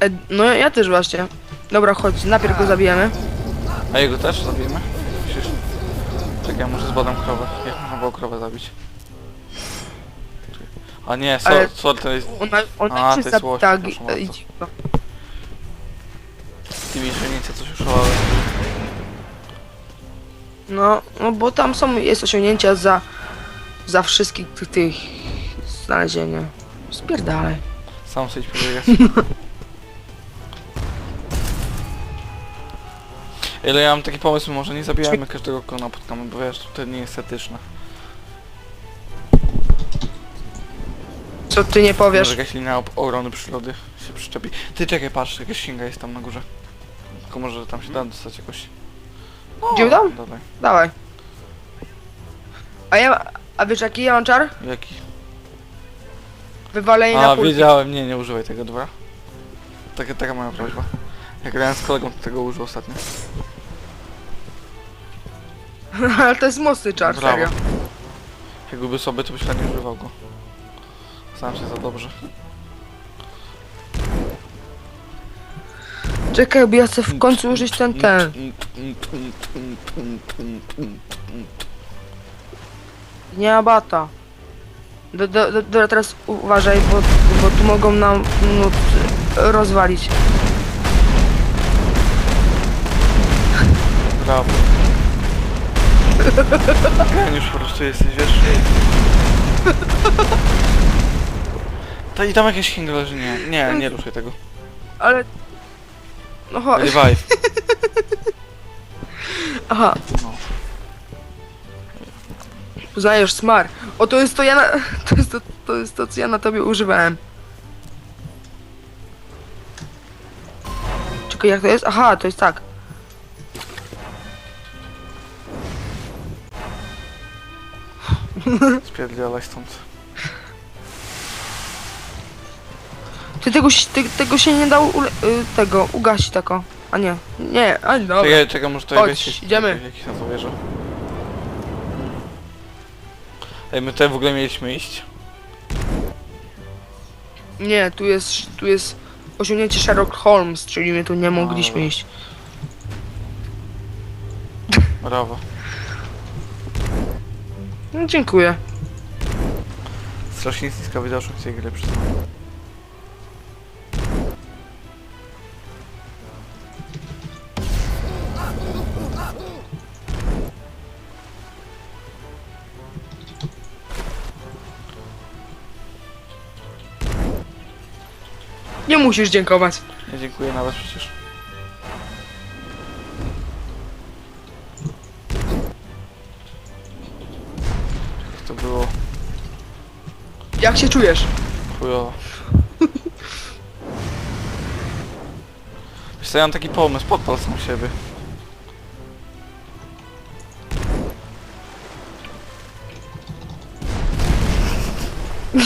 E, no ja też właśnie. Dobra, chodź, najpierw go zabijemy. A jego też zabijemy? Myślisz? Czekaj, może zbadam krowę. Jak można było krowę zabić? A nie, so, Ale- sorry, to jest... Ona, ona A, to jest jest łoś, tak, proszę e, bardzo. idź. no. Tymi źrenice coś uszałały. No, no bo tam są, jest osiągnięcia za, za wszystkich tych, tych znalezienia. Spierdalaj. Sam sobie pobiegać. Ile ja mam taki pomysł, może nie zabijajmy każdego kogo napotkamy, bo wiesz, to nie jest etyczne. Co ty nie Może powiesz? jakaś linia ob- obrony przyrody się przyczepi. Ty czekaj, patrz, jakaś księga jest tam na górze. Tylko może tam się da dostać jakoś. No, Idziemy tam? Dawaj. Dawaj. A ja, a wiesz jaki ja mam czar? Jaki? Wywalenie A, na pulpit. wiedziałem, nie, nie używaj tego, dobra? Taka, taka moja prośba. Jak grałem z kolegą, to tego użył ostatnio. Ale to jest mocny czar, Brawo. serio. Jak byłby sobie, to byś tak nie używał go. Znam się za dobrze. Czekaj, bo ja chcę w końcu użyć ten, ten. Nie abata. Do, do, do, dobra, teraz uważaj, bo, bo tu mogą nam no, rozwalić. Brawo. Geniusz po prostu jesteś, wiesz? Ta, I tam jakieś księga leży, nie, nie, nie ruszaj tego. Ale... No chodź. Revive. Aha, No. uznajesz smar. O, to jest to ja na... To jest to, to jest to, co ja na tobie używałem. Czekaj, jak to jest? Aha, to jest tak. Spierdalaj stąd. Ty tego, się- tego się nie dało ule, y, tego, ugasić tako. A nie, nie, a dobra. Czekaj, czekaj, może to Chodź, idziemy. Jakiś na to wierzę. Ej, my tutaj w ogóle mieliśmy iść. Nie, tu jest, tu jest osiągnięcie Sherlock Holmes, czyli my tu nie mogliśmy iść. Brawo. No, dziękuję. Strasznie niska widoczność tej gry przyznam. Nie musisz dziękować. Nie dziękuję nawet przecież. Jak się czujesz? chujowo. Wiesz co, ja mam taki pomysł, podpal sam siebie.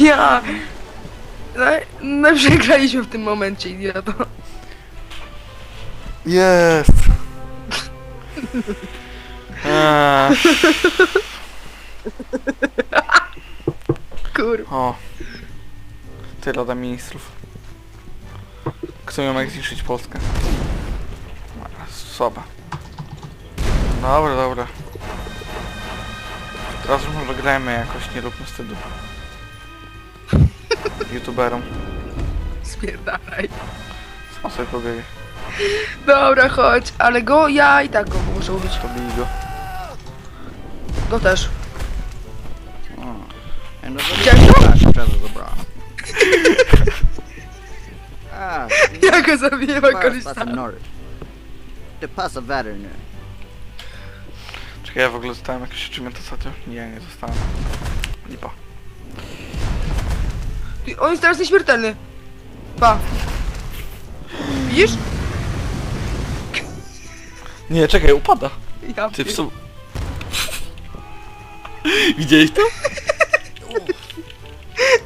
Ja... No, no przegraliśmy w tym momencie, idioto. Jest! Eee, Kur... o. Ty Rada Ministrów. Kto miał jak zniszczyć Polskę? Słaba. Dobra, dobra. Teraz już może grajmy jakoś, nie róbmy wstydu. YouTuberom. Spierdalaj. Sam sobie pobiegaj. Dobra, chodź, ale go ja i tak go muszę użyć. To bij go. Go też. And the Widziałeś to? flash treasures abroad. ah, Ja go zabiję, first that's korzysta. a nerd. The pus of veterinary. Czekaj, ja w ogóle dostałem jakieś achievement ostatnio? Nie, nie dostałem. Lipa. Ty, On jest teraz nieśmiertelny. Pa. Widzisz? Nie, czekaj, upada. Ja Ty w sum... Widziałeś to?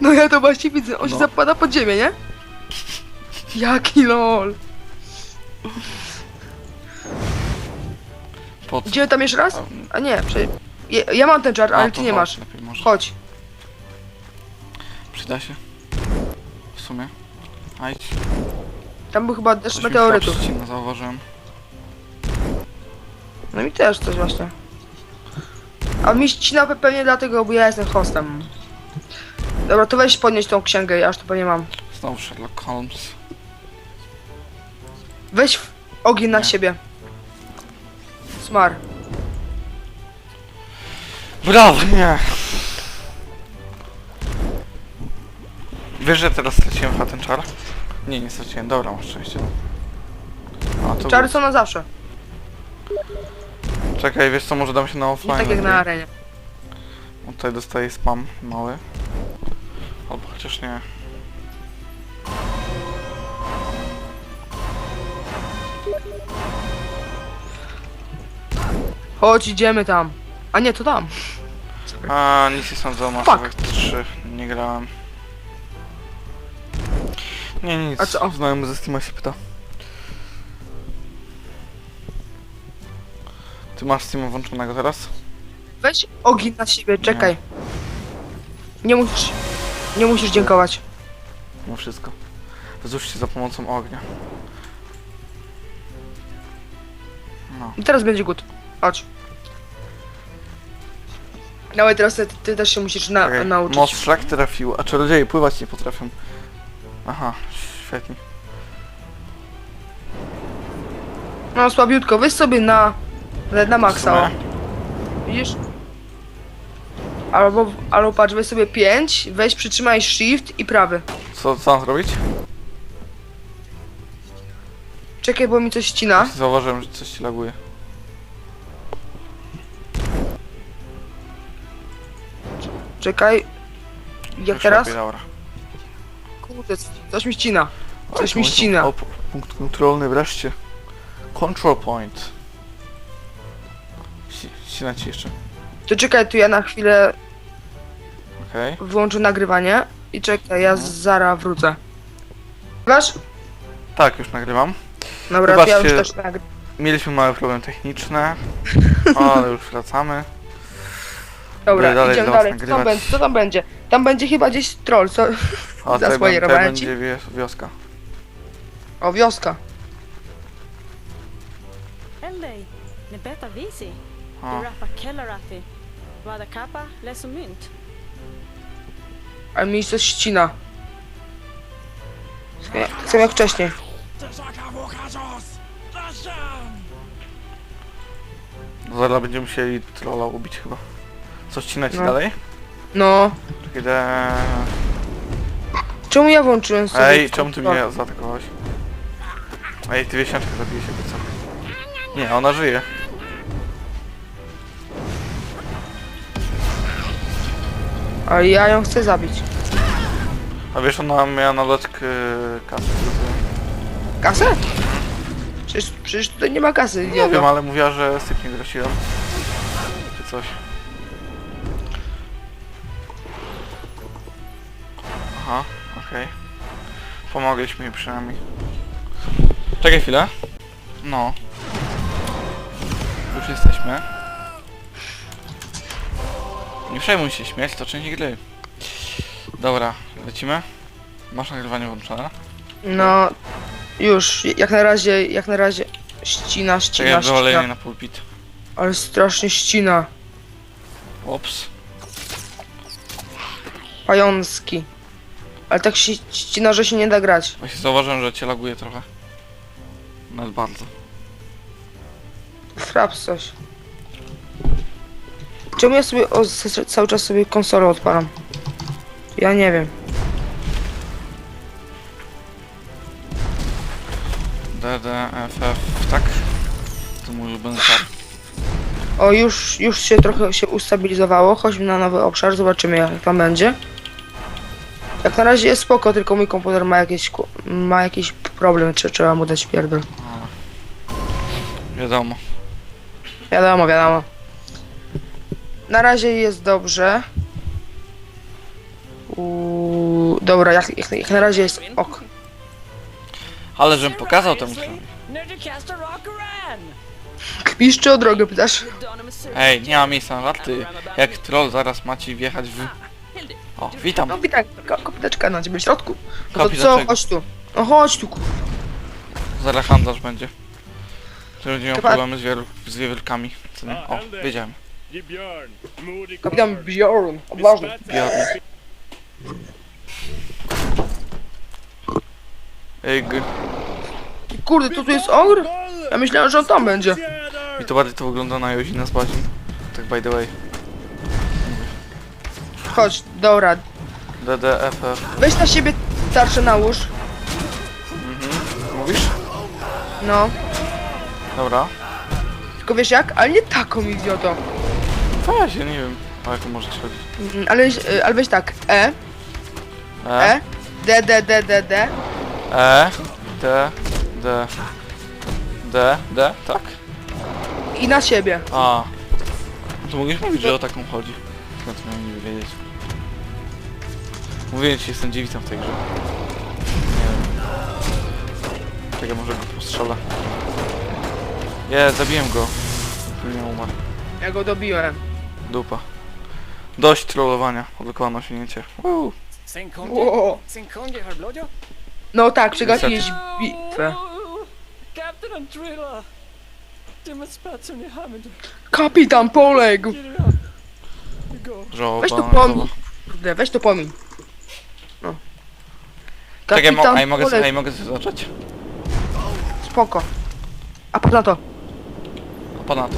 No ja to właśnie widzę, on się No. zapada pod ziemię, nie? Jaki lol. Po co? Idziemy tam jeszcze raz? A, A nie, prze... ja, ja mam ten czar, a, ale to ty nie chodź, masz. lepiej może. Chodź. Przyda się. W sumie. A idź. Tam był chyba deszcz Coś mi meteorytów. chyba przycina, zauważyłem. No mi też coś właśnie. A mi ścina pe- pewnie dlatego, bo ja jestem hostem. Dobra, to weź podnieść tą księgę, ja już to pewnie mam. Znowu Sherlock Holmes. Weź w- ogień na Nie. siebie. Smar. Brawo! Nie! Wiesz, że teraz straciłem chyba ten czar? Nie, nie straciłem. Dobra, masz szczęście. A, to Czary są na zawsze. Czekaj, wiesz co, może dam się na Nie offline. tak jak na arenie. Tutaj dostaję spam mały. Chociaż nie. Chodź, idziemy tam. A nie, to tam. A, nic nie sądzę o Mass Fuck. Effect 3. Nie grałem. Nie, nic. A co? Znajomy ze Steama się pyta. Ty masz Steama włączonego teraz? Weź ogień na siebie, czekaj. Nie musisz... Nie musisz dziękować. No wszystko. Wzrusz się za pomocą ognia. No. I teraz będzie good. Chodź. Dawaj, teraz ty, ty też się musisz na, Czekaj, nauczyć. Most szlak trafił, a czarodzieje pływać nie potrafią. Aha, świetnie. No słabiutko, weź sobie na... Na, na W maksa, o. sumie. Widzisz? Albo, albo patrz, weź sobie 5, weź przytrzymaj shift i prawy. Co, co mam zrobić? Czekaj, bo mi coś ścina. Zauważyłem, że coś ci laguje. Czekaj. Jak Już teraz? lepiej, dobra. Kurde, coś mi ścina. Coś mi ścina. O, pu- punkt kontrolny wreszcie. Control point. Ści- Ścina ci jeszcze. To czekaj, tu ja na chwilę Okej. wyłączę nagrywanie. I czekaj, ja Mhm. zaraz wrócę. Wasz? Tak, już nagrywam. Dobra, to ja już też nagrywam. Mieliśmy małe problemy techniczne, ale już wracamy. Dobra, dalej idziemy was dalej. Co tam, nagrywać. będzie? co tam będzie? Tam będzie chyba gdzieś troll, co? A tutaj, Zasłonię tutaj rowerci. będzie wie, wioska. O, wioska. Eller, ne berättar visi. O. Vada kappa, läser mynt. Ale mi coś ścina. Chcę- jak wcześniej. zaraz będziemy musieli trolla ubić chyba. Co ścina ci No. dalej? No. De... Czemu ja włączyłem sobie... Ej, czemu ty mnie zaatakowałeś? Ej, ty wieśniaczkę zabiłeś jakby co? Nie, ona żyje. A ja ją chcę zabić. A wiesz, ona miała na lotkę kasę. Kasę? Przecież, przecież tutaj nie ma kasy, Nie wiem, ale mówiła, że sypnie grosiłem. Czy coś. Aha, okej. Pomogliśmy jej przynajmniej. Czekaj chwilę. No. Już jesteśmy. Nie przejmuj się, śmieć to część gry. Dobra, lecimy. Masz nagrywanie włączone? No, już, jak na razie, jak na razie ścina, ścina, Czekaj, wywalenie ścina. na pulpit. Ale strasznie ścina. Ops. Pająski. Ale tak się ścina, że się nie da grać. Właśnie zauważyłem, że cię laguje trochę. Nawet bardzo. Fraps coś. Czemu ja sobie o, cały czas sobie konsolę odpalam? Ja nie wiem. D, D, F, F, tak? To mój ulubiony czar. O, już, już się trochę się ustabilizowało. Chodźmy na nowy obszar, zobaczymy jak tam będzie. Jak na razie jest spoko, tylko mój komputer ma jakieś, ku- ma jakiś problem, czy trzeba mu dać pierdol. Wiadomo. Wiadomo, wiadomo. Na razie jest dobrze. Uuu, dobra, jak, jak, jak na razie jest ok. Ale żem pokazał temu człowi- Kpisz czy o drogę pytasz? Ej, nie ma miejsca na żarty. Jak troll zaraz macie wjechać w... O, witam. No witaj, ko- kopiteczka na ciebie w środku. No to co, dlaczego? chodź tu. No chodź tu, kur... Zaraz handlarz będzie. Który będzie miał Chyba- problemy z, wiel z wiewiórkami. O, wiedziałem. Kapitan Bjorn, odważny. Bjorn. Ej, g- Kurde, to tu jest ogr? Ja myślałem, że on tam będzie. I to bardziej to wygląda na Jozina z Bazin. Tak by the way. Chodź, dobra. DDFF. Weź na siebie tarczę nałóż. Mhm. Mówisz? No. Dobra. Tylko wiesz jak? Ale nie taką idioto. Weź, ja nie wiem. O jaką może chodzić. Mm, Ale, y, ale weź tak. E, E, E, D, D, D, D, D. E, D, D, D, D, tak? I na siebie. A. To mogłeś mówić, że o taką chodzi. Skąd miałem nie wiedzieć. Mówiłem ci, jestem dziewicą w tej grze. Nie wiem. Czekaj, może go postrzelę. Je, zabiłem go. Nie umarł. Ja go dobiłem. Dupa. Dość trollowania. Odblokowane osiągnięcie. Wow. No tak, przegapiłeś bitwę. I handen. Kapitan poległ. Żałoba. Weź to. Kurde, weź to pomiń. No. Czekaj, mo Kapitan ej, mogę, ej, mogę coś zacząć? Spoko. A poza to. A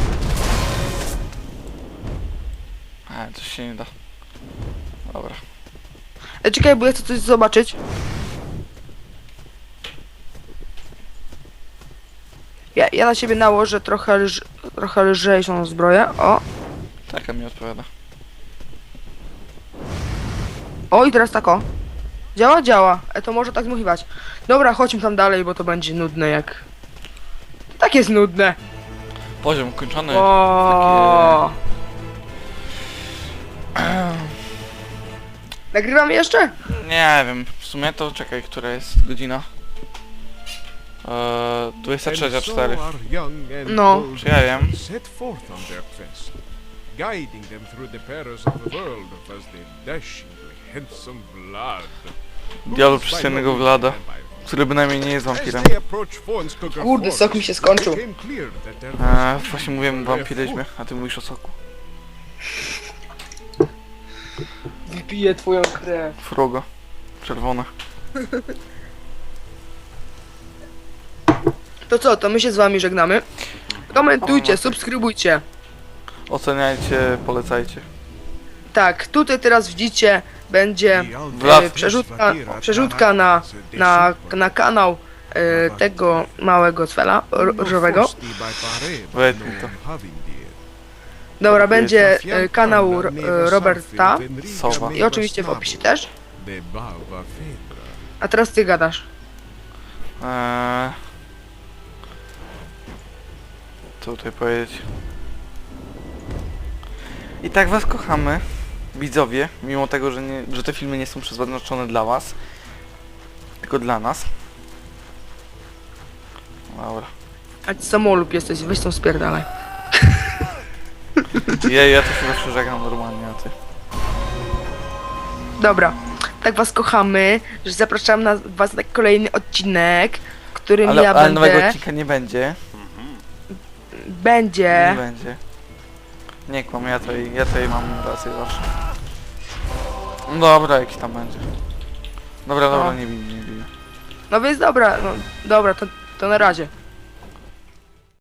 pana to. Coś się nie da. Dobra. E, czekaj, bo ja chcę coś zobaczyć. Ja, ja na siebie nałożę trochę, lż, trochę lżejszą zbroję. O, Taka mi odpowiada. o i teraz tak o. Działa? Działa. E, to może tak zmuchiwać. Dobra, chodźmy tam dalej, bo to będzie nudne jak... Tak jest nudne. Poziom kończony. O. Nagrywam jeszcze? Nie wiem, w sumie to czekaj, która jest godzina? Eee, 23.04. No. Czy ja wiem? set forth on their quest, guiding them through the perils of the world as they dash into handsome blood. Diablo przystojnego Vlada, który bynajmniej nie jest wampirem. Kurde, sok mi się skończył. Eee, właśnie mówiłem o wampiryzmie, a ty mówisz o soku. Wypiję twoją krew. Frogo. Czerwone. To co, to my się z wami żegnamy. Komentujcie, subskrybujcie. Oceniajcie, polecajcie. Tak, tutaj teraz widzicie, będzie e, przerzutka, przerzutka na, na, na kanał e, tego małego cwela różowego. Wytnij to. Dobra, będzie e, kanał e, Roberta Sowa. i oczywiście w opisie też. A teraz ty gadasz. Eee, co tutaj powiedzieć? I tak was kochamy, widzowie, mimo tego, że, nie, że te filmy nie są przeznaczone dla was, tylko dla nas. Dobra. A ty samolub jesteś, weź tą spierdalaj. Ja, ja to się zawsze żegnam normalnie, a ty. Dobra, tak was kochamy, że zapraszam na was na kolejny odcinek, w którym Ale, ja ale będę... nowego odcinka nie będzie. Nie Będzie... będzie. Nie kłam, ja tutaj, ja tutaj mam rację zawsze. No Dobra, jakiś tam będzie. Dobra, dobra, No. nie bij, nie bij. No więc dobra, no dobra, to, to na razie.